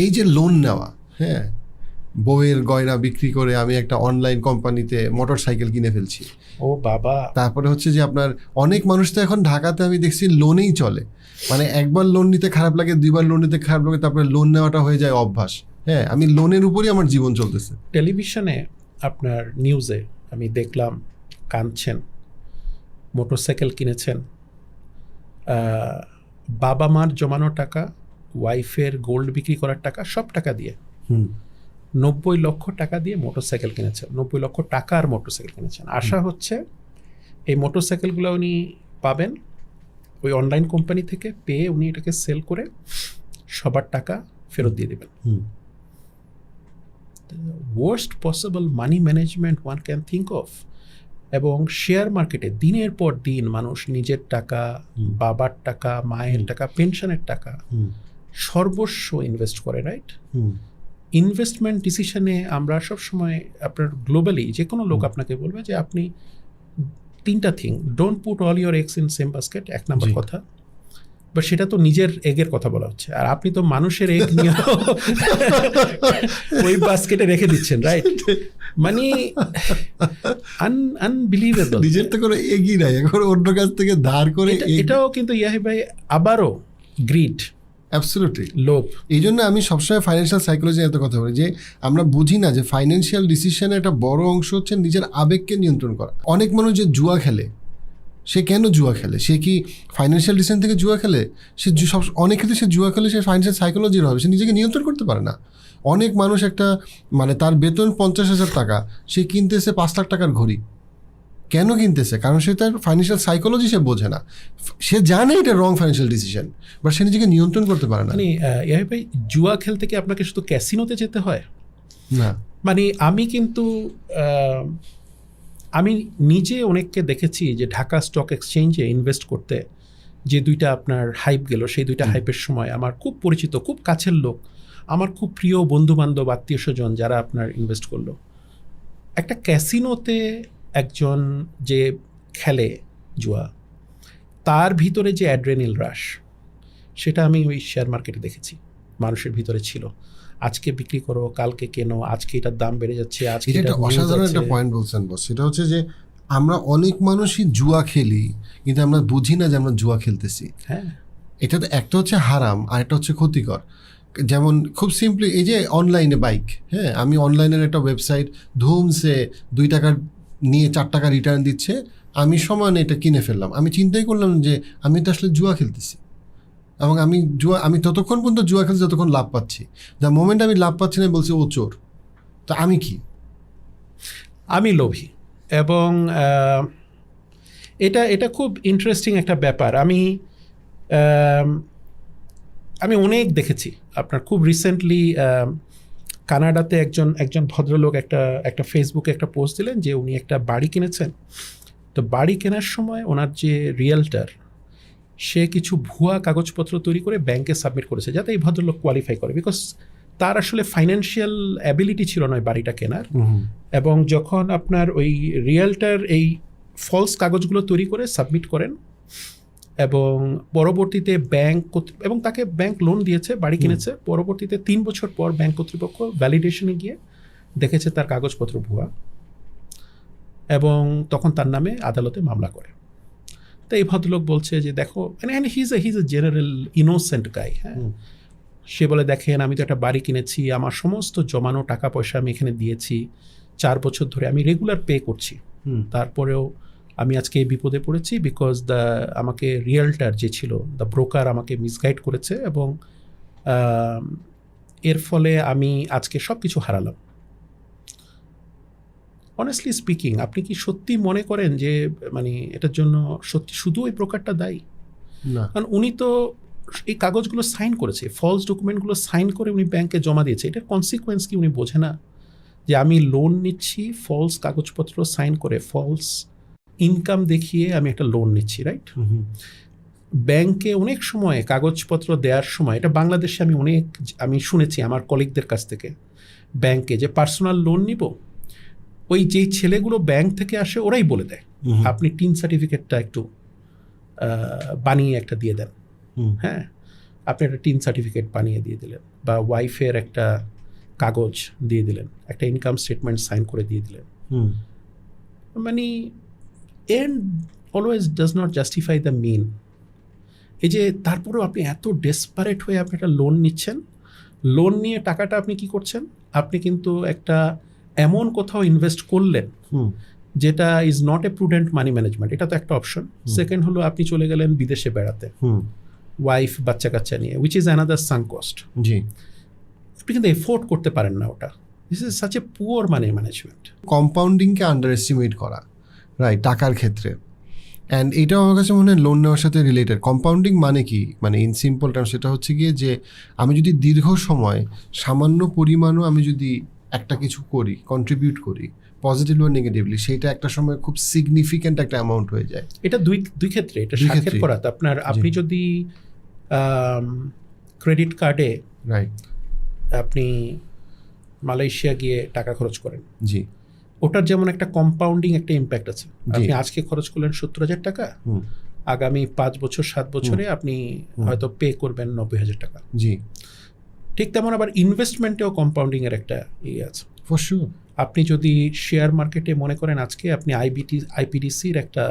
এই যে লোন নেওয়া হ্যাঁ? বউয়ের গয়না বিক্রি করে আমি একটা অনলাইন কোম্পানিতে মোটর সাইকেল কিনে ফেলছি। ও বাবা। তারপরে হচ্ছে যে আপনার অনেক মানুষ তো এখন ঢাকাতে আমি দেখছি লোনেই চলে। মানে একবার লোন নিতে খারাপ লাগে দুইবার লোন নিতে খারাপ লাগে তারপরে লোন নেওয়াটা হয়ে যায় অভ্যাস। হ্যাঁ আমি লোনের উপরই আমার জীবন চলতেছে। টেলিভিশনে আপনার নিউজে আমি দেখলাম কাঁদছেন মোটরসাইকেল কিনেছেন বাবা মার জমানো টাকা ওয়াইফের গোল্ড বিক্রি করার টাকা সব টাকা দিয়ে। হুম। নব্বই লক্ষ টাকা দিয়ে মোটরসাইকেল কিনেছেন নব্বই লক্ষ টাকার মোটরসাইকেল কিনেছেন। আশা হচ্ছে এই মোটরসাইকেলগুলো উনি পাবেন। ওই অনলাইন কোম্পানি থেকে পেয়ে উনি এটাকে সেল করে সবার টাকা ফেরত দিয়ে দেবেন। হুম। Worst possible money management one can think of এবং শেয়ার মার্কেটে দিনের পর দিন মানুষ নিজের টাকা বাবার টাকা মায়ের টাকা পেনশনের টাকা হুম। সর্বস্ব ইনভেস্ট করে রাইট ইনভেস্টমেন্ট ডিসিশনে আমরা সবসময় আপনার গ্লোবালি যে কোনো লোক আপনাকে বলবে যে আপনি তিনটা thing don't put all your eggs in same basket এক নম্বর কথা। বা সেটা তো নিজের এগের কথা বলা হচ্ছে। আর আপনি তো মানুষের এগ নিয়ে ওই বাস্কেটে রেখে দিচ্ছেন রাইট মানে আন আনবিলিভেবল নিজের তো কোনো এগিয়ে নাই এখন অন্য কাছ থেকে ধার করে এটাও কিন্তু ইয়াহি ভাই আবারও গ্রিড অ্যাবসলিউটলি লোভ। এই জন্য আমি সবসময় ফাইন্যান্সিয়াল সাইকোলজি এত কথা বলি যে আমরা বুঝি না যে ফাইন্যান্সিয়াল ডিসিশনের একটা বড় অংশ হচ্ছে নিজের আবেগকে নিয়ন্ত্রণ করা। অনেক মানুষ যে জুয়া খেলে সে কেন জুয়া খেলে? সে কি ফাইন্যান্সিয়াল ডিসিশন থেকে জুয়া খেলে? সে সব অনেক ক্ষেত্রে সে জুয়া খেলে সে ফাইন্যান্সিয়াল সাইকোলজির হবে সে নিজেকে নিয়ন্ত্রণ করতে পারে না। অনেক মানুষ একটা মানে তার বেতন পঞ্চাশ হাজার টাকা সে কিনতেছে পাঁচ লাখ টাকার ঘড়ি। কেন কিনতেছে? কারণ সে তার ফাইন্যান্সিয়াল সাইকোলজি সে বোঝে না। সে জানে এটা রং ফাইন্যান্সিয়াল ডিসিশন বাট সে নিজেকে নিয়ন্ত্রণ করতে পারে না। মানে আহ, ইয়াহি ভাই জুয়া খেলতে কি আপনাকে শুধু ক্যাসিনোতে যেতে হয়? না। মানে আমি কিন্তু আমি নিজে অনেককে দেখেছি যে ঢাকা স্টক এক্সচেঞ্জে ইনভেস্ট করতে যে দুইটা আপনার হাইপ গেল সেই দুইটা হাইপের সময় আমার খুব পরিচিত খুব কাছের লোক আমার খুব প্রিয় বন্ধু বান্ধব আত্মীয় স্বজন যারা আপনার ইনভেস্ট করল। একটা ক্যাসিনোতে একজন যে খেলে জুয়া তার ভিতরে যে অ্যাড্রেনিল রাশ সেটা আমি ওই শেয়ার মার্কেটে দেখেছি। মানুষের ভিতরে ছিল। আজকে বিক্রি করো কালকে কেনো আজকে এটার দাম বেড়ে যাচ্ছে আজকে এটা অসাধারণ একটা পয়েন্ট বলছেন বস। সেটা হচ্ছে যে আমরা অনেক মানুষই জুয়া খেলি কিন্তু আমরা বুঝি না যে আমরা জুয়া খেলতেছি। হ্যাঁ। এটা তো একটা হচ্ছে হারাম আর একটা হচ্ছে ক্ষতিকর। যেমন খুব সিম্পলি এই যে অনলাইনে বাইক হ্যাঁ আমি অনলাইনের একটা ওয়েবসাইট ধুমসে দুই টাকার নিয়ে চার টাকা রিটার্ন দিচ্ছে, আমি সমানে এটা কিনে ফেললাম। আমি চিন্তাই করলাম যে আমি তো আসলে জুয়া খেলতেছি। এবং আমি জুয়া, আমি ততক্ষণ পর্যন্ত জুয়া খেলছি যতক্ষণ লাভ পাচ্ছি। দ্য মোমেন্ট আমি লাভ পাচ্ছি না বলছি, ও চোর, তো আমি কি? আমি লোভী। এবং এটা এটা খুব ইন্টারেস্টিং একটা ব্যাপার। আমি আমি অনেক দেখেছি। আপনার খুব রিসেন্টলি কানাডাতে একজন একজন ভদ্রলোক একটা একটা ফেসবুকে একটা পোস্ট দিলেন যে উনি একটা বাড়ি কিনেছেন। তো বাড়ি কেনার সময় ওনার যে রিয়েলটার সে কিছু ভুয়া কাগজপত্র তৈরি করে ব্যাংকে সাবমিট করেছে যাতে এই ভদ্রলোক কোয়ালিফাই করে। বিকজ তার আসলে ফাইন্যান্সিয়াল অ্যাবিলিটি ছিল না ওই বাড়িটা কেনার। এবং যখন আপনার ওই রিয়েলটার এই ফলস কাগজগুলো তৈরি করে সাবমিট করেন এবং পরবর্তীতে ব্যাংক এবং তাকে ব্যাংক লোন দিয়েছে বাড়ি কিনেছে। পরবর্তীতে তিন বছর পর ব্যাংক কর্তৃপক্ষ ভ্যালিডেশনে গিয়ে দেখেছে তার কাগজপত্র ভুয়া এবং তখন তার নামে আদালতে মামলা করে। তো এই ভদ্রলোক বলছে যে দেখো মানে he's a he's a general innocent guy হ্যাঁ? সে বলে দেখেন আমি তো একটা বাড়ি কিনেছি আমার সমস্ত জমানো টাকা পয়সা আমি এখানে দিয়েছি চার বছর ধরে আমি রেগুলার পে করছি। তারপরেও আমি আজকে এই বিপদে পড়েছি বিকজ দ্য আমাকে রিয়েলটার যে ছিল দ্য ব্রোকার আমাকে মিসগাইড করেছে এবং এর ফলে আমি আজকে সব কিছু হারালাম। অনেস্টলি স্পিকিং আপনি কি সত্যি মনে করেন যে মানে এটার জন্য সত্যি শুধু ওই ব্রোকারটা দায়ী? না। কারণ উনি তো এই কাগজগুলো সাইন করেছে ফলস ডকুমেন্টগুলো সাইন করে উনি ব্যাংকে জমা দিয়েছে। এটার কনসিকোয়েন্স কি উনি বোঝে না? যে আমি লোন নিচ্ছি ফলস কাগজপত্র সাইন করে ফলস ইনকাম দেখিয়ে আমি একটা লোন নিচ্ছি রাইট হুম ব্যাংকে অনেক সময় কাগজপত্র দেওয়ার সময় এটা বাংলাদেশে আমি অনেক আমি শুনেছি আমার কলিগদের কাছ থেকে ব্যাংকে যে পার্সোনাল লোন নিব ওই যেই ছেলেগুলো ব্যাংক থেকে আসে ওরাই বলে দেয় আপনি টিন সার্টিফিকেটটা একটু বানিয়ে একটা দিয়ে দেন। হ্যাঁ আপনি একটা টিন সার্টিফিকেট বানিয়ে দিয়ে দিলেন বা ওয়াইফের একটা কাগজ দিয়ে দিলেন একটা ইনকাম স্টেটমেন্ট সাইন করে দিয়ে দিলেন। হুম। মানে end always does not justify the mean এই যে তারপরেও আপনি এত ডেসপারেট হয়ে আপনি একটা লোন নিচ্ছেন লোন নিয়ে টাকাটা আপনি কি করছেন? আপনি কিন্তু একটা এমন কোথাও ইনভেস্ট করলেন যেটা is not a prudent money management এটা তো একটা অপশন সেকেন্ড হলো আপনি চলে গেলেন বিদেশে বেড়াতে। ওয়াইফ বাচ্চা কাচ্চা নিয়ে which is another sunk cost জি। আপনি কিন্তু এফোর্ড করতে পারেন না ওটা। This is such a poor money management কম্পাউন্ডিংকে underestimate করা। রাইট টাকার ক্ষেত্রে। অ্যান্ড এটা আমার কাছে মনে হয় লোন নেওয়ার সাথে রিলেটেড কম্পাউন্ডিং মানে কি? মানে ইন সিম্পল টার্ম সেটা হচ্ছে গিয়ে যে আমি যদি দীর্ঘ সময় সামান্য পরিমাণও আমি যদি একটা কিছু করি কন্ট্রিবিউট করি পজিটিভলি বা নেগেটিভলি সেটা একটা সময় খুব সিগনিফিক্যান্ট একটা অ্যামাউন্ট হয়ে যায়। এটা দুই দুই ক্ষেত্রে এটা ক্ষেত্রেই। করাতে আপনার আপনি যদি ক্রেডিট কার্ডে রাইট আপনি মালয়েশিয়া গিয়ে টাকা খরচ করেন। জি। ওটার যেমন একটা কম্পাউন্ডিং একটা ইম্প্যাক্ট আছে। আপনি আজকে খরচ করলেন সত্তর হাজার টাকা আগামী পাঁচ বছর সাত বছরে আপনি হয়তো পে করবেন নব্বই হাজার টাকা। জি। ঠিক তেমন আবার ইনভেস্টমেন্টেও কম্পাউন্ডিং এর একটা ইয়ে আছে। আপনি যদি শেয়ার মার্কেটে মনে করেন আজকে আপনি আইবিটি আইপিডিসির একটা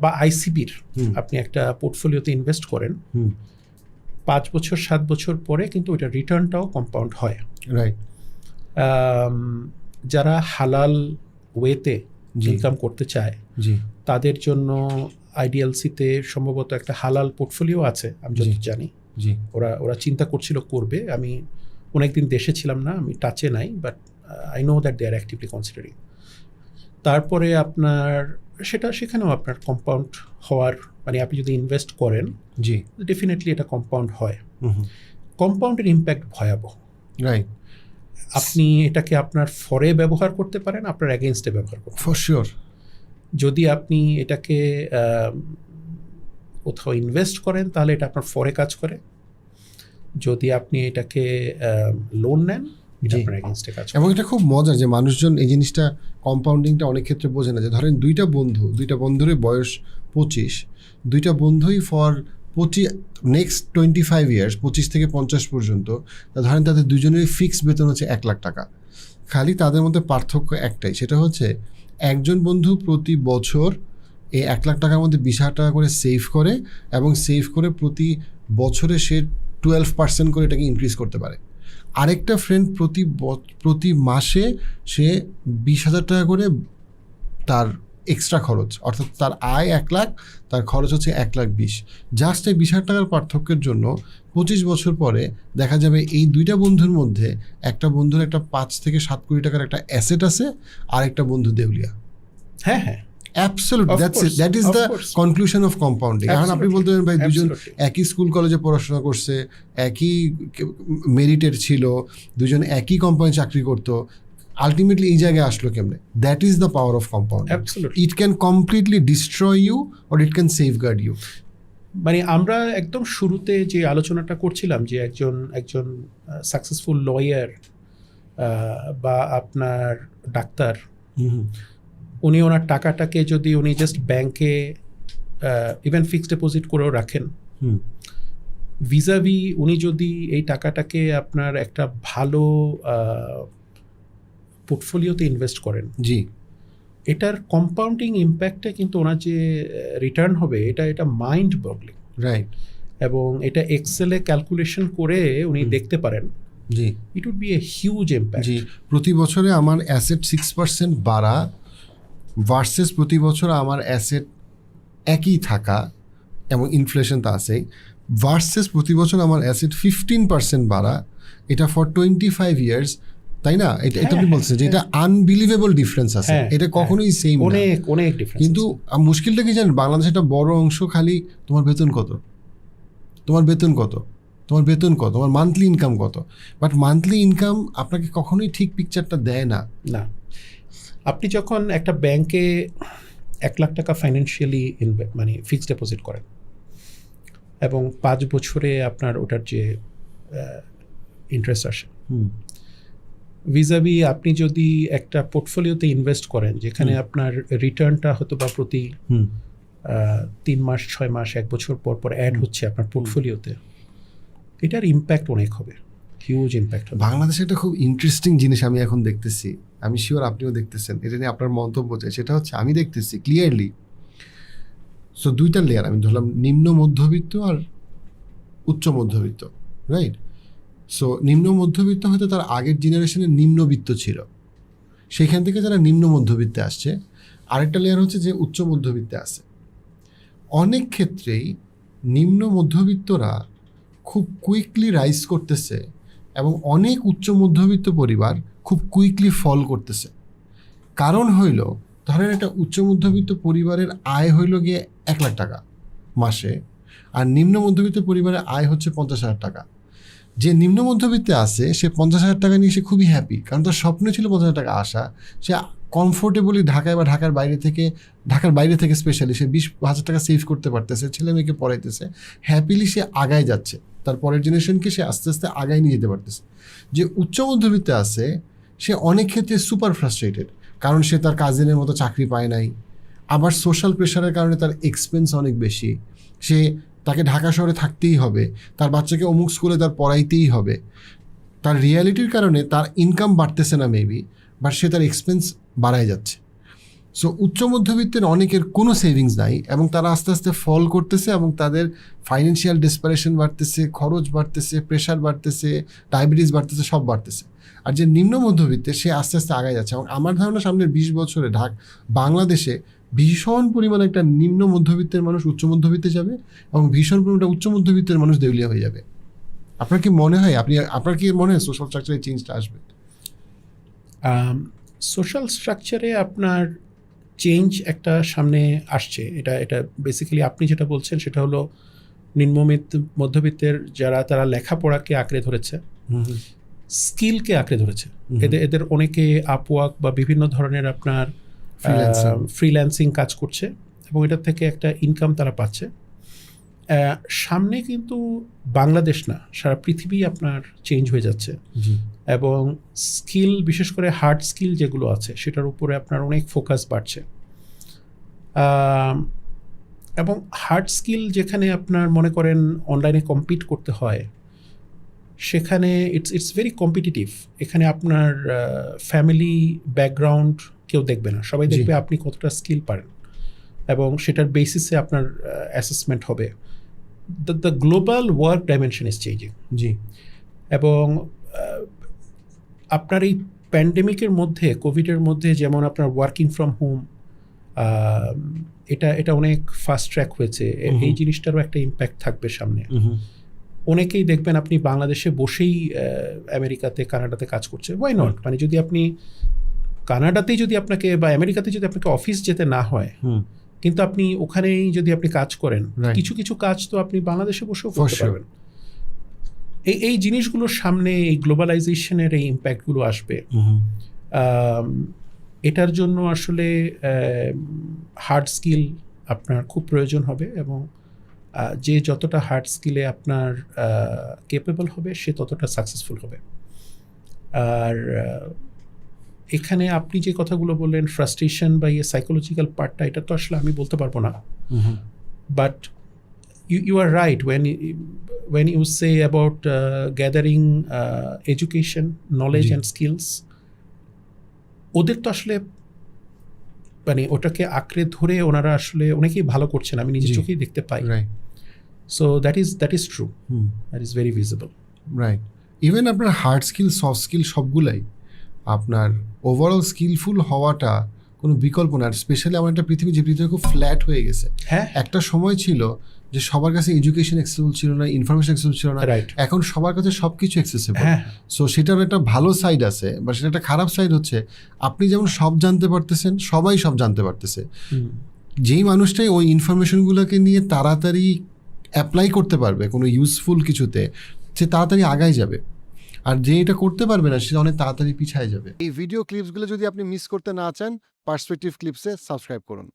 বা আইসিবির আপনি একটা পোর্টফোলিওতে ইনভেস্ট করেন। পাঁচ বছর সাত বছর পরে কিন্তু ওইটা রিটার্নটাও কম্পাউন্ড হয়। রাইট যারা হালাল ওয়েতে ইনকাম করতে চায় জি। তাদের জন্য আইডিএলসিতে সম্ভবত একটা হালাল পোর্টফোলিও আছে আমি যদি জানি। জি। ওরা ওরা চিন্তা করছিল করবে। আমি অনেকদিন দেশে ছিলাম না আমি টাচে নাই but I know that they are actively considering তারপরে আপনার সেটা সেখানেও আপনার কম্পাউন্ড হওয়ার মানে আপনি যদি ইনভেস্ট করেন জি। ডেফিনেটলি এটা কম্পাউন্ড হয়। কম্পাউন্ডের ইম্প্যাক্ট ভয়াবহ। রাইট আপনি এটাকে আপনার ফরে ব্যবহার করতে পারেন আপনার অ্যাগেনস্টে ব্যবহার করতে ফর শিওর যদি আপনি এটাকে কোথাও ইনভেস্ট করেন তাহলে এটা আপনার ফরে কাজ করে। যদি আপনি এটাকে লোন নেন এবং এটা খুব মজার যে মানুষজন এই জিনিসটা কম্পাউন্ডিংটা অনেক ক্ষেত্রে বোঝে না যে ধরেন দুইটা বন্ধু দুইটা বন্ধুরই বয়স পঁচিশ দুইটা বন্ধুই ফর পঁচিশ নেক্সট টোয়েন্টি ফাইভ ইয়ার্স পঁচিশ থেকে পঞ্চাশ পর্যন্ত ধরেন তাদের দুজনেরই ফিক্স বেতন হচ্ছে এক লাখ টাকা। খালি তাদের মধ্যে পার্থক্য একটাই, সেটা হচ্ছে একজন বন্ধু প্রতি বছর এই এক লাখ টাকার মধ্যে বিশ হাজার টাকা করে সেভ করে এবং সেভ করে প্রতি বছরে সে টুয়েলভ পার্সেন্ট করে এটাকে ইনক্রিজ করতে পারে। আরেকটা ফ্রেন্ড প্রতি প্রতি মাসে সে বিশ হাজার টাকা করে তার এক্সট্রা খরচ অর্থাৎ তার আয় এক লাখ তার খরচ হচ্ছে এক লাখ বিশ। জাস্ট এই বিশ হাজার টাকার পার্থক্যের জন্য পঁচিশ বছর পরে দেখা যাবে এই দুইটা বন্ধুর মধ্যে একটা বন্ধুর একটা পাঁচ থেকে সাত কোটি টাকার একটা অ্যাসেট আছে আর একটা বন্ধু দেউলিয়া। হ্যাঁ হ্যাঁ। Absolute Of that's that is the conclusion of compounding এখন আপনি বলতে পারেন ভাই দুজন একই স্কুল কলেজে পড়াশোনা করছে একই মেরিটের ছিল দুজন একই কোম্পানি চাকরি করতো আলটিমেটলি এই জায়গায় আসলো কেমনে? That is the power of compound. It can completely destroy you or it can safeguard you মানে আমরা একদম শুরুতে যে আলোচনাটা করছিলাম যে একজন একজন সাকসেসফুল লয়ার বা আপনার ডাক্তার উনি ওনার টাকাটাকে যদি উনি জাস্ট ব্যাংকে ইভেন ফিক্সড ডিপোজিট করেও রাখেন হুম। ভিজাভি উনি যদি এই টাকাটাকে আপনার একটা ভালো পোর্টফোলিওতে ইনভেস্ট করেন। জি। এটার কম্পাউন্ডিং ইম্প্যাক্টে কিন্তু ওনার যে রিটার্ন হবে এটা এটা মাইন্ড বগলিং রাইট এবং এটা এক্সেলে ক্যালকুলেশন করে উনি দেখতে পারেন। জি। It would be a huge impact জি। প্রতি বছরে আমার অ্যাসেট সিক্স পার্সেন্ট বাড়া ভার্সেস প্রতি বছর আমার অ্যাসেট একই থাকা এবং ইনফ্লেশন তো আছেই ভার্সেস প্রতি বছর আমার অ্যাসেট ফিফটিন পার্সেন্ট বাড়া এটা ফর টোয়েন্টি ফাইভ ইয়ার্স তাই না? এটা এটা আপনি হ্যাঁ, বলছেন যে এটা আনবিলিভেবল ডিফারেন্স আছে। হ্যাঁ, এটা কখনোই সেম না। অনেক অনেক ডিফারেন্স কিন্তু মুশকিলটা কি জানেন? বাংলাদেশে একটা বড় অংশ খালি তোমার বেতন কত? তোমার বেতন কত? তোমার বেতন কত? তোমার মান্থলি ইনকাম কত? বাট মান্থলি ইনকাম আপনাকে কখনোই ঠিক পিকচারটা দেয় না। না। আপনি যখন একটা ব্যাংকে এক লাখ টাকা ফাইন্যান্সিয়ালি মানে ফিক্সড ডিপোজিট করেন এবং পাঁচ বছরে আপনার ওটার যে ইন্টারেস্ট আসে হুম। ভিজাবি আপনি যদি একটা পোর্টফোলিওতে ইনভেস্ট করেন যেখানে আপনার রিটার্নটা হয়তো বা প্রতি হুম। তিন মাস ছয় মাস এক বছর পর পর অ্যাড হচ্ছে আপনার পোর্টফোলিওতে এটার ইম্প্যাক্ট অনেক হবে। হিউজ ইম্প্যাক্ট হবে। বাংলাদেশে একটা খুব ইন্টারেস্টিং জিনিস আমি এখন দেখতেছি। আমি শিওর আপনিও দেখতেছেন। এটা নিয়ে আপনার মন্তব্য চাই। সেটা হচ্ছে আমি দেখতেছি ক্লিয়ারলি সো দুইটা লেয়ার আমি ধরলাম নিম্ন মধ্যবিত্ত আর উচ্চ মধ্যবিত্ত রাইট সো নিম্ন মধ্যবিত্ত হয়তো তার আগের জেনারেশনে নিম্নবিত্ত ছিল। সেইখান থেকে যারা নিম্ন মধ্যবিত্তে আসছে, আরেকটা লেয়ার হচ্ছে যে উচ্চ মধ্যবিত্তে আছে। অনেক ক্ষেত্রেই নিম্ন মধ্যবিত্তরা খুব কুইকলি রাইজ করতেছে এবং অনেক উচ্চ মধ্যবিত্ত পরিবার খুব কুইকলি ফল করতেছে। কারণ হইল, ধরেন একটা উচ্চ মধ্যবিত্ত পরিবারের আয় হইল গিয়ে এক লাখ টাকা মাসে, আর নিম্ন মধ্যবিত্ত পরিবারের আয় হচ্ছে পঞ্চাশ হাজার টাকা। যে নিম্ন মধ্যবিত্তে আছে, সে পঞ্চাশ হাজার টাকা নিয়ে সে খুবই হ্যাপি কারণ তার স্বপ্ন ছিল পঞ্চাশ হাজার টাকা আসা। সে কমফোর্টেবলি ঢাকায় বা ঢাকার বাইরে থেকে, ঢাকার বাইরে থেকে স্পেশালি সে বিশ হাজার টাকা সেভ করতে পারতেছে, ছেলে মেয়েকে পড়াইতেছে। হ্যাপিলি সে আগায় যাচ্ছে। তার পরের জেনারেশনকে সে আস্তে আস্তে আগায় নিয়ে যেতে পারতেছে। যে উচ্চ মধ্যবিত্তে আছে, সে অনেক ক্ষেত্রে সুপার ফ্রাস্ট্রেটেড কারণ সে তার কাজিনের মতো চাকরি পায় নাই। আবার সোশ্যাল প্রেশারের কারণে তার এক্সপেন্স অনেক বেশি। সে তাকে ঢাকা শহরে থাকতেই হবে। তার বাচ্চাকে অমুক স্কুলে তার পড়াইতেই হবে। তার রিয়ালিটির কারণে তার ইনকাম বাড়তেছে না মেবি বাট সে তার এক্সপেন্স বাড়ায় যাচ্ছে। সো উচ্চ মধ্যবিত্তের অনেকের কোনো সেভিংস নাই এবং তারা আস্তে আস্তে ফল করতেছে এবং তাদের ফাইন্যান্সিয়াল ডেসপারেশন বাড়তেছে, খরচ বাড়তেছে প্রেশার বাড়তেছে ডায়াবেটিস বাড়তেছে, সব বাড়তেছে। আর যে নিম্ন মধ্যবিত্তে সে আস্তে আস্তে আগায় যাচ্ছে এবং আমার ধারণা সামনের বিশ বছরে ঢাক বাংলাদেশে ভীষণ পরিমাণে একটা নিম্ন মধ্যবিত্তের মানুষ উচ্চ মধ্যবিত্তে যাবে এবং ভীষণ পরিমাণে উচ্চ মধ্যবিত্তের মানুষ দেউলিয়া হয়ে যাবে। আপনার কি মনে হয়? আপনি আপনার কি মনে হয় সোশ্যাল স্ট্রাকচারে চেঞ্জটা আসবে? সোশ্যাল স্ট্রাকচারে আপনার চেঞ্জ একটা সামনে আসছে। এটা এটা বেসিক্যালি আপনি যেটা বলছেন সেটা হলো নিম্নমিত্ত মধ্যবিত্তের যারা তারা লেখাপড়াকে আঁকড়ে ধরেছে। স্কিলকে আঁকড়ে ধরেছে। এদের এদের অনেকে আপওয়ার্ক বা বিভিন্ন ধরনের আপনার. ফ্রিল্যান্সিং কাজ করছে এবং এটার থেকে একটা ইনকাম তারা পাচ্ছে। সামনে কিন্তু বাংলাদেশ না সারা পৃথিবী আপনার চেঞ্জ হয়ে যাচ্ছে। এবং স্কিল বিশেষ করে হার্ড স্কিল যেগুলো আছে সেটার উপরে আপনার অনেক ফোকাস বাড়ছে। এবং হার্ড স্কিল যেখানে আপনার মনে করেন অনলাইনে কম্পিট করতে হয় সেখানে ইটস ইটস ভেরি কম্পিটিটিভ এখানে আপনার ফ্যামিলি ব্যাকগ্রাউন্ড কেউ দেখবে না। সবাই দেখবে আপনি কতটা স্কিল পারেন এবং সেটার বেসিসে আপনার অ্যাসেসমেন্ট হবে। The the global work dimension is changing জি। এবং আপনার এই প্যান্ডেমিকের মধ্যে কোভিডের মধ্যে যেমন আপনার ওয়ার্কিং ফ্রম হোম এটা এটা অনেক ফাস্ট ট্র্যাক হয়েছে। এই জিনিসটারও একটা ইম্প্যাক্ট থাকবে সামনে। অনেকেই দেখবেন আপনি বাংলাদেশে বসেই আমেরিকাতে কানাডাতে কাজ করছে। ওয়াই নট মানে যদি আপনি কানাডাতেই যদি আপনাকে বা আমেরিকাতে যদি আপনাকে অফিস যেতে না হয় কিন্তু আপনি ওখানেই যদি আপনি কাজ করেন. কিছু কিছু কাজ তো আপনি বাংলাদেশে বসেও করতে পারবেন। এই এই জিনিসগুলোর সামনে এই গ্লোবালাইজেশনের এই ইম্প্যাক্টগুলো আসবে। এটার জন্য আসলে হার্ড স্কিল আপনার খুব প্রয়োজন হবে এবং যে যতটা হার্ড স্কিলে আপনার কেপেবল হবে সে ততটা সাকসেসফুল হবে। আর এখানে আপনি যে কথাগুলো বললেন ফ্রাস্ট্রেশন বা ইয়ে সাইকোলজিক্যাল পার্টটা এটা তো আসলে আমি বলতে পারব না। But but you, you are right when you, when you say about uh, gathering uh, education knowledge and skills ওদের তো আসলে মানে ওটাকে আঁকড়ে ধরে ওনারা আসলে অনেকেই ভালো করছেন আমি নিজের চোখেই দেখতে পাই। Right so that is that is true that is very visible right even আপনার হার্ড স্কিল সফট স্কিল সবগুলাই আপনার ওভারঅল স্কিলফুল হওয়াটা কোনো বিকল্প না। আর স্পেশালি আমার একটা পৃথিবী যে পৃথিবী খুব ফ্ল্যাট হয়ে গেছে। হ্যাঁ। একটা সময় ছিল যে সবার কাছে এডুকেশন অ্যাক্সেসিবল ছিল না ইনফরমেশন অ্যাক্সেসিবল ছিল না। রাইট এখন সবার কাছে সব কিছু অ্যাক্সেসিবল হ্যাঁ। সো সেটার একটা ভালো সাইড আছে বা সেটা একটা খারাপ সাইড হচ্ছে আপনি যেমন সব জানতে পারতেছেন সবাই সব জানতে পারতেছে। যেই মানুষটাই ওই ইনফরমেশনগুলোকে নিয়ে তাড়াতাড়ি অ্যাপ্লাই করতে পারবে কোনো ইউজফুল কিছুতে সে তাড়াতাড়ি আগায় যাবে। আর যে এটা করতে পারবে না, সে অনেক তাড়াতাড়ি পিছায় যাবে। এই ভিডিও ক্লিপসগুলো যদি আপনি মিস করতে না চান পার্সপেক্টিভ ক্লিপসে সাবস্ক্রাইব করুন।